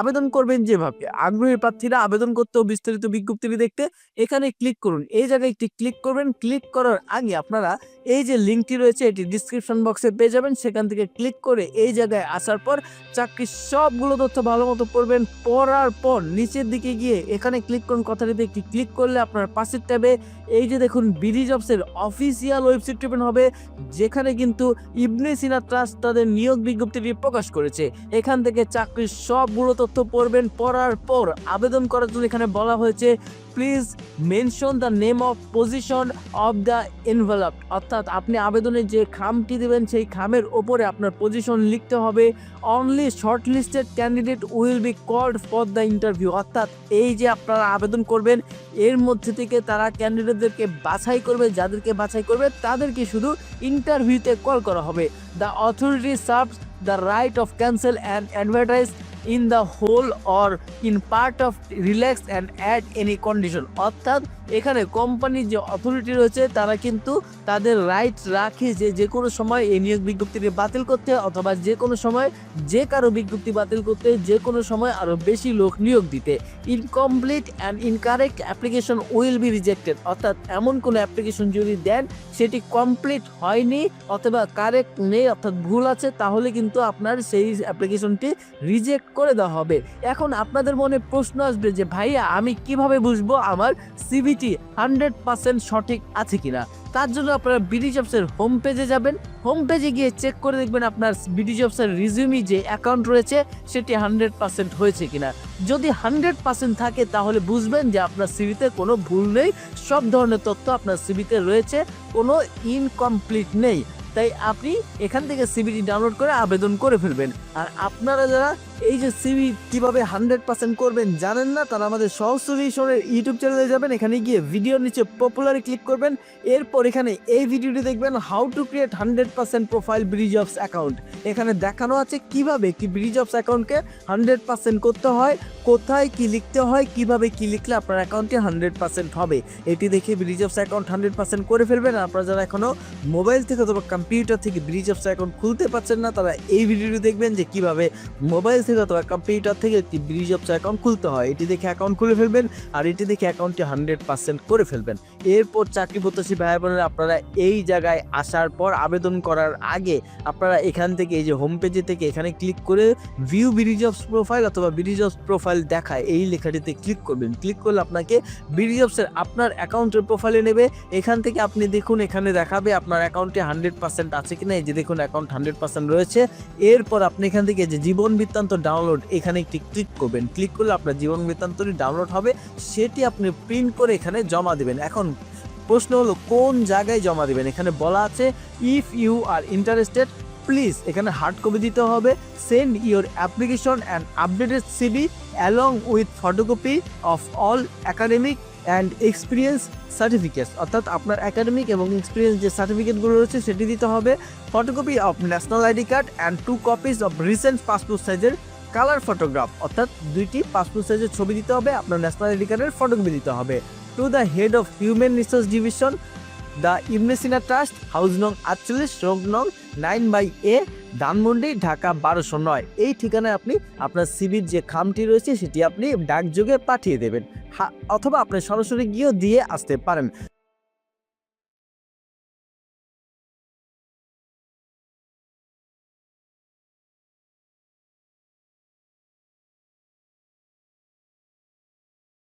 আবেদন করবেন যেভাবে। আগ্রহী প্রার্থীরা আবেদন করতে ও বিস্তারিত বিজ্ঞপ্তিটি দেখতে এখানে ক্লিক করুন। এই জায়গায় একটি ক্লিক করবেন। ক্লিক করার আগে আপনারা এই যে লিঙ্কটি রয়েছে, এটি ডিসক্রিপশন বক্সে পেয়ে যাবেন। সেখান থেকে ক্লিক করে এই জায়গায় আসার পর চাকরির সবগুলো তথ্য ভালো মতো পড়বেন। পড়ার পর নিচের দিকে গিয়ে এখানে ক্লিক করুন। কথাটিতে একটি ক্লিক করলে আপনার পাশের ট্যাবে এই যে দেখুন বিডি জবসের অফিসিয়াল ওয়েবসাইট টিপেন হবে, যেখানে কিন্তু ইবনে সিনা ট্রাস্ট তাদের নিয়োগ বিজ্ঞপ্তিটি প্রকাশ করেছে। এখান থেকে চাকরির সবগুলো তথ্য পড়বেন, পড়ার পর আবেদন করার জন্য এখানে বলা হয়েছে please mention the name of position of the envelope অর্থাৎ আপনি আবেদনে যে খামটি দেবেন, সেই খামের ওপরে আপনার পজিশন লিখতে হবে। Only shortlisted candidate will be called for the interview অর্থাৎ এই যে আপনারা আবেদন করবেন, এর মধ্যে থেকে তারা ক্যান্ডিডেটদেরকে বাছাই করবে, যাদেরকে বাছাই করবে, তাদেরকে শুধু ইন্টারভিউতে কল করা হবে। The authority serves the right of cancel and advertise in the whole or in part of relax and add any condition অর্থাৎ এখানে কোম্পানির যে অথরিটি রয়েছে, তারা কিন্তু তাদের রাইট রাখে যে যে কোনো সময় এই নিয়োগ বিজ্ঞপ্তিটি বাতিল করতে অথবা যে কোনো সময় যে কারও বিজ্ঞপ্তি বাতিল করতে যে কোনো সময় আরও বেশি লোক নিয়োগ দিতে। Incomplete and incorrect application will be rejected অর্থাৎ এমন কোনো অ্যাপ্লিকেশন যদি দেন, সেটি কমপ্লিট হয়নি অথবা কারেক্ট নেই, অর্থাৎ ভুল আছে, তাহলে কিন্তু আপনার সেই অ্যাপ্লিকেশনটি রিজেক্ট করে দেওয়া হবে। এখন আপনাদের মনে প্রশ্ন আসবে যে, ভাইয়া, আমি কীভাবে বুঝব আমার সিভিটি হান্ড্রেড পার্সেন্ট সঠিক আছে কিনা? তার জন্য আপনারা বিডি জবসের হোম পেজে যাবেন। হোম পেজে গিয়ে চেক করে দেখবেন আপনার বিডি জবসের রিজিউমি যে অ্যাকাউন্ট রয়েছে, সেটি হান্ড্রেড পার্সেন্ট হয়েছে কিনা। যদি হান্ড্রেড পার্সেন্ট থাকে, তাহলে বুঝবেন যে আপনার সিভিতে কোনো ভুল নেই। সব ধরনের তথ্য আপনার সিভিতে রয়েছে। কোনো ইনকমপ্লিট নেই। তাই আপনি এখান থেকে সিভিটি ডাউনলোড করে আবেদন করে ফেলবেন। আর আপনারা যারা এই যে সিভি কীভাবে হান্ড্রেড পার্সেন্ট করবেন জানেন না? তারা আমাদের সহজ ইউটিউব চ্যানেলে যাবেন, এখানে গিয়ে ভিডিওর নিচে পপুলারে ক্লিক করবেন। এরপর এখানে এই ভিডিওটি দেখবেন how to create hundred percent profile bridge অফস account এখানে দেখানো আছে কীভাবে একটি ব্রিজ অফস অ্যাকাউন্টকে হান্ড্রেড পার্সেন্ট করতে হয়, কোথায় কি লিখতে হয়, কীভাবে কি লিখলে আপনার অ্যাকাউন্টটি হান্ড্রেড পার্সেন্ট হবে। এটি দেখে ব্রিজ অফস অ্যাকাউন্ট হান্ড্রেড পার্সেন্ট করে ফেলবেন। আপনারা যারা এখনও মোবাইল থেকে অথবা কম্পিউটার থেকে ব্রিজ অফস অ্যাকাউন্ট খুলতে পারছেন না, তারা এই ভিডিওটি দেখবেন যে কীভাবে মোবাইল অথবা কম্পিউটার থেকে একটি ব্রিজ অফস অ্যাকাউন্ট খুলতে হয়। এটি দেখে অ্যাকাউন্ট খুলে ফেলবেন আর এটি দেখে অ্যাকাউন্টটি হান্ড্রেড পার্সেন্ট করে ফেলবেন। এরপর চাকরি প্রত্যাশী ভাই বোনেরা আপনারা এই জায়গায় আসার পর আবেদন করার আগে আপনারা এখান থেকে এই যে হোম পেজে থেকে এখানে ক্লিক করে ভিউ ব্রিজ অফ প্রোফাইল অথবা ব্রিজ অফ প্রোফাইল দেখায়। এই লেখাটিতে ক্লিক করবেন। ক্লিক করলে আপনাকে ব্রিজ অফসের আপনার অ্যাকাউন্টের প্রোফাইলে নেবে। এখান থেকে আপনি দেখুন, এখানে দেখাবে আপনার অ্যাকাউন্টে হান্ড্রেড পার্সেন্ট আছে কিনা। এই যে দেখুন অ্যাকাউন্ট হান্ড্রেড পার্সেন্ট রয়েছে। এরপর আপনি এখান থেকে যে জীবন বৃত্তান্ত ডাউনলোড এখানে একটি ক্লিক করবেন। ক্লিক করলে আপনার জীবন বৃত্তান্তটি ডাউনলোড হবে, সেটি আপনি প্রিন্ট করে এখানে জমা দেবেন। এখন প্রশ্ন হলো, কোন জায়গায় জমা দেবেন? এখানে বলা আছে if you are interested please এখানে হার্ড কপি দিতে হবে। Send your application and updated CV along with photocopy of all academic and experience certificates অর্থাৎ আপনার একাডেমিক এবং এক্সপিরিয়েন্স যে সার্টিফিকেটগুলো রয়েছে, সেটি দিতে হবে। Photocopy of national ID card and two copies of recent passport সাইজের কালার ফটোগ্রাফ অর্থাৎ দুইটি পাসপোর্ট সাইজের ছবি দিতে হবে, আপনার ন্যাশনাল আইডি কার্ডের ফটোকপি দিতে হবে। To the head of human resource division the ইমনেসিনা trust house নং আটচল্লিশ রোগ নং nine by A Dhanmondi, Dhaka বারোশো নয়। এই ঠিকানায় আপনি আপনার সিবির যে খামটি রয়েছে, সেটি আপনি ডাকযোগে পাঠিয়ে দেবেন। অথবা আপনি সরাসরি গিয়েও দিয়ে আসতে পারেন।